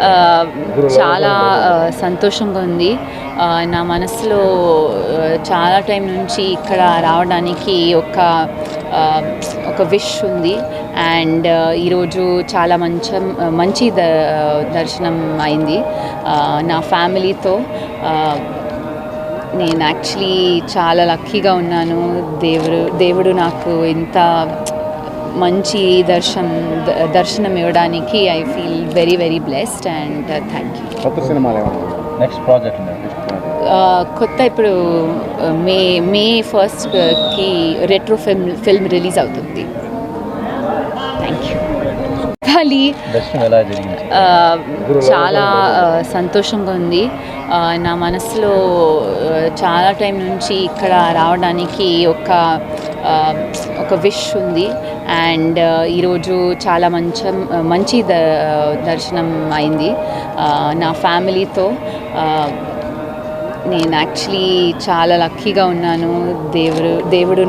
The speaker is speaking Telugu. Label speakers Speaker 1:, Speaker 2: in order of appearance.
Speaker 1: ఆ, చాలా సంతోషంగా ఉంది. నా మనసులో చాలా టైం నుంచి ఇక్కడ రావడానికి ఒక ఒక విష్ ఉంది. అండ్ ఈరోజు చాలా మంచి మంచి ద దర్శనం అయింది. నా ఫ్యామిలీతో నేను యాక్చువల్లీ చాలా లక్కీగా ఉన్నాను. దేవుడు దేవుడు నాకు ఇంత మంచి దర్శనం దర్శనం ఇవ్వడానికి I feel very very blessed and thank you
Speaker 2: కొత్త సినిమాలు
Speaker 3: నెక్స్ట్ ప్రాజెక్ట్
Speaker 1: కొత్త ఇప్పుడు మే మే ఫస్ట్కి రెట్రో ఫిల్మ్ ఫిల్మ్ రిలీజ్ అవుతుంది. థ్యాంక్ యూ ఖాళీ చాలా సంతోషంగా ఉంది. నా మనసులో చాలా టైం నుంచి ఇక్కడ రావడానికి ఒక Um, ఒక విష్ ఉంది. అండ్ uh, ఈరోజు చాలా మంచి uh, మంచి ద uh, దర్శనం అయింది. నా ఫ్యామిలీతో నేను యాక్చువల్లీ చాలా లక్కీగా ఉన్నాను. దేవుడు దేవుడు నా